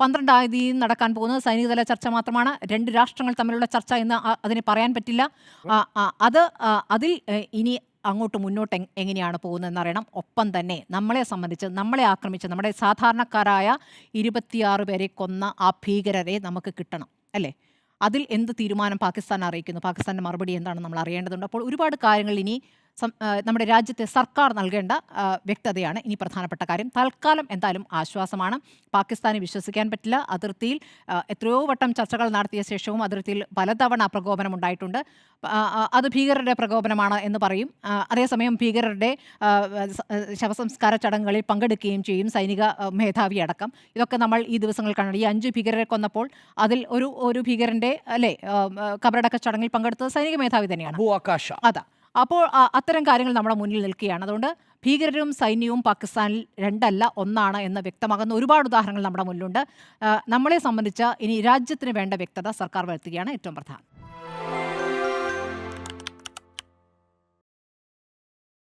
പന്ത്രണ്ടാം തീയതി നടക്കാൻ പോകുന്നത് സൈനികതല ചർച്ച മാത്രമാണ്. രണ്ട് രാഷ്ട്രങ്ങൾ തമ്മിലുള്ള ചർച്ച എന്ന് അതിനെ പറയാൻ പറ്റില്ല. അത് അതിൽ ഇനി അങ്ങോട്ട് മുന്നോട്ട് എങ്ങനെയാണ് പോകുന്നതെന്ന് അറിയണം. ഒപ്പം തന്നെ നമ്മളെ സംബന്ധിച്ച് നമ്മളെ ആക്രമിച്ച് നമ്മുടെ സാധാരണക്കാരായ ഇരുപത്തിയാറ് പേരെ കൊന്ന ആ ഭീകരരെ നമുക്ക് കിട്ടണം അല്ലേ? അതിൽ എന്ത് തീരുമാനം പാകിസ്ഥാൻ അറിയിക്കുന്നു? പാകിസ്ഥാന്റെ മറുപടി എന്താണെന്ന് നമ്മൾ അറിയേണ്ടതുണ്ട്. അപ്പോൾ ഒരുപാട് കാര്യങ്ങൾ ഇനി നമ്മുടെ രാജ്യത്തെ സർക്കാർ നൽകേണ്ട വ്യക്തതയാണ് ഇനി പ്രധാനപ്പെട്ട കാര്യം. തൽക്കാലം എന്തായാലും ആശ്വാസമാണ്. പാകിസ്ഥാനെ വിശ്വസിക്കാൻ പറ്റില്ല. അതിർത്തിയിൽ എത്രയോ വട്ടം ചർച്ചകൾ നടത്തിയ ശേഷവും അതിർത്തിയിൽ പലതവണ പ്രകോപനം ഉണ്ടായിട്ടുണ്ട്. അത് ഭീകരരുടെ പ്രകോപനമാണ് എന്ന് പറയും. അതേസമയം ഭീകരരുടെ ശവസംസ്കാര ചടങ്ങുകളിൽ പങ്കെടുക്കുകയും ചെയ്യും സൈനിക മേധാവി അടക്കം. ഇതൊക്കെ നമ്മൾ ഈ ദിവസങ്ങൾ കണ്ടു ഈ അഞ്ച് ഭീകരരെ കൊന്നപ്പോൾ അതിൽ ഒരു ഒരു ഭീകരന്റെ അല്ലേ കബറടക്ക ചടങ്ങിൽ പങ്കെടുത്തത് സൈനിക മേധാവി തന്നെയാണ്. അതാ. അപ്പോൾ അത്തരം കാര്യങ്ങൾ നമ്മുടെ മുന്നിൽ നിൽക്കുകയാണ്. അതുകൊണ്ട് ഭീകരരും സൈന്യവും പാകിസ്ഥാനിൽ രണ്ടല്ല ഒന്നാണ് എന്ന് വ്യക്തമാകുന്ന ഒരുപാട് ഉദാഹരണങ്ങൾ നമ്മുടെ മുന്നിലുണ്ട്. നമ്മളെ സംബന്ധിച്ച് ഇനി രാജ്യത്തിന് വേണ്ട വ്യക്തത സർക്കാർ വരുത്തുകയാണ് ഏറ്റവും പ്രധാനം.